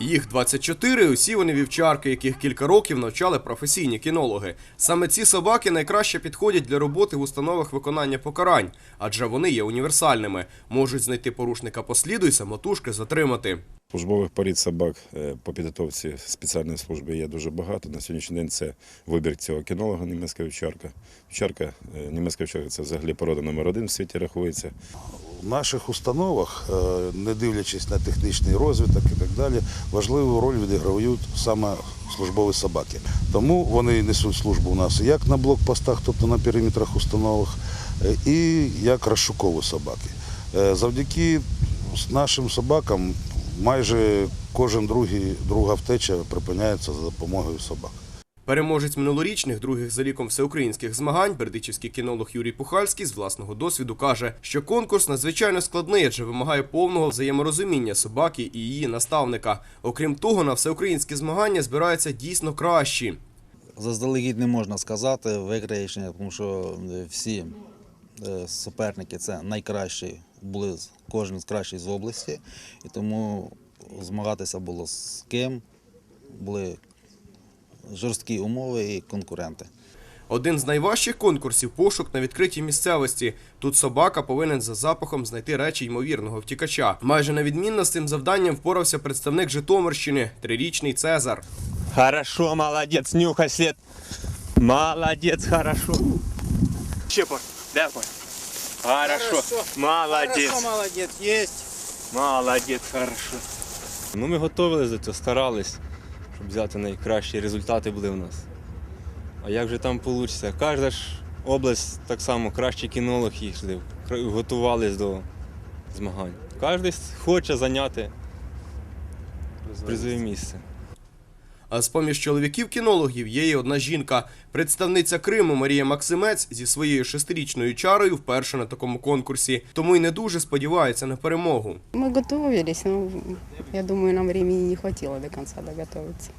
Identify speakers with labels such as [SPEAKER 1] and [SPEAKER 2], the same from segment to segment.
[SPEAKER 1] Їх 24, усі вони вівчарки, яких кілька років навчали професійні кінологи. Саме ці собаки найкраще підходять для роботи в установах виконання покарань, адже вони є універсальними, можуть знайти порушника по сліду і самотужки затримати.
[SPEAKER 2] Службових порід собак е, по підготовці спеціальної служби є дуже багато. На сьогоднішній день це вибір цього кінолога, німецька вівчарка. Вівчарка, е, німецька вівчарка це взагалі порода номер один в світі рахується.
[SPEAKER 3] В наших установах, е, не дивлячись на технічний розвиток і так далі, важливу роль відіграють саме службові собаки. Тому вони несуть службу у нас як на блокпостах, тобто на периметрах установок, е, і як розшукові собаки. Е, Завдяки нашим собакам майже кожен другий, друга втеча припиняється за допомогою собак.
[SPEAKER 1] Переможець минулорічних других за ліком всеукраїнських змагань, бердичівський кінолог Юрій Пухальський з власного досвіду каже, що конкурс надзвичайно складний, адже вимагає повного взаєморозуміння собаки і її наставника. Окрім того, на всеукраїнські змагання збираються дійсно кращі.
[SPEAKER 4] Заздалегідь не можна сказати виграшення, тому що е, всі е, суперники це найкращі, були кожен з кращих з області, і тому змагатися було з ким, були жорсткі умови і конкуренти.
[SPEAKER 1] Один з найважчих конкурсів пошук на відкритій місцевості. Тут собака повинен за запахом знайти речі ймовірного втікача. Майже на відмінно з цим завданням впорався представник Житомирщини, трирічний Цезар.
[SPEAKER 5] Хорошо, молодец, нюхай след. Молодец, хорошо. Чепор, давай. Хорошо. Молодец.
[SPEAKER 6] Хорошо, молодец, есть.
[SPEAKER 5] Молодец, хорошо. Ну, ми готувалися до цього, старались, щоб взяти найкращі результати були в нас. А як же там вийде? Кожна ж область так само, кращий кінолог кра- готувались до змагань. Кожен хоче зайняти призове місце.
[SPEAKER 1] А з поміж чоловіків-кінологів є і одна жінка. Представниця Криму Марія Максимець зі своєю шестирічною чарою вперше на такому конкурсі, тому й не дуже сподівається на перемогу.
[SPEAKER 7] Мы готовились, но я думаю, нам времени не хватило до конца доготовиться.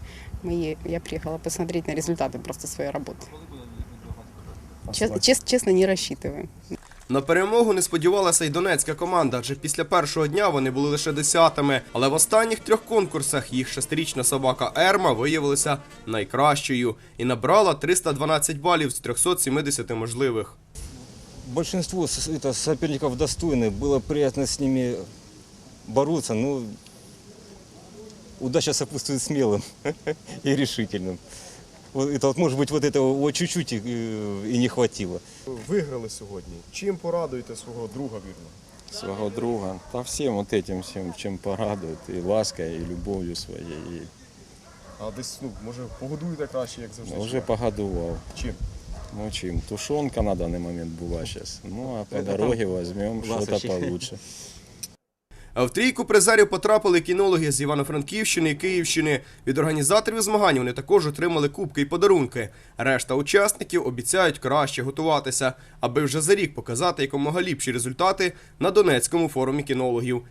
[SPEAKER 7] Мы, е- я приехала посмотреть на результаты просто своей работы. Чес- чес- честно, не рассчитываем.
[SPEAKER 1] На перемогу не сподівалася й донецька команда, адже після першого дня вони були лише десятими. Але в останніх трьох конкурсах їх шестирічна собака Ерма виявилася найкращою і набрала 312 балів з 370 можливих.
[SPEAKER 8] большинство с- это, соперников достойны, было приятно с ними бороться, но удача сопутствует смелым и решительным. Вот это вот, может быть, вот этого вот чуть-чуть и, и не хватило.
[SPEAKER 9] виграли сьогодні. Чим порадуєте свого друга вірно?
[SPEAKER 10] свого друга. Та всім от этим всім, чим порадують, і ласкою, і любов'ю своєю. І
[SPEAKER 9] А десь, ну, може, погодуєте краще, як завжди.
[SPEAKER 10] ну, вже
[SPEAKER 9] чи як?
[SPEAKER 10] погодував.
[SPEAKER 9] Чим?
[SPEAKER 10] Ну чим? Тушонка на даний момент була зараз. Ну а по
[SPEAKER 5] Это
[SPEAKER 10] дороге візьмемо щось
[SPEAKER 5] ласощі.
[SPEAKER 10] получше.
[SPEAKER 1] В трійку призерів потрапили кінологи з Івано-Франківщини і Київщини. Від організаторів змагань вони також отримали кубки і подарунки. Решта учасників обіцяють краще готуватися, аби вже за рік показати якомога ліпші результати на Донецькому форумі кінологів.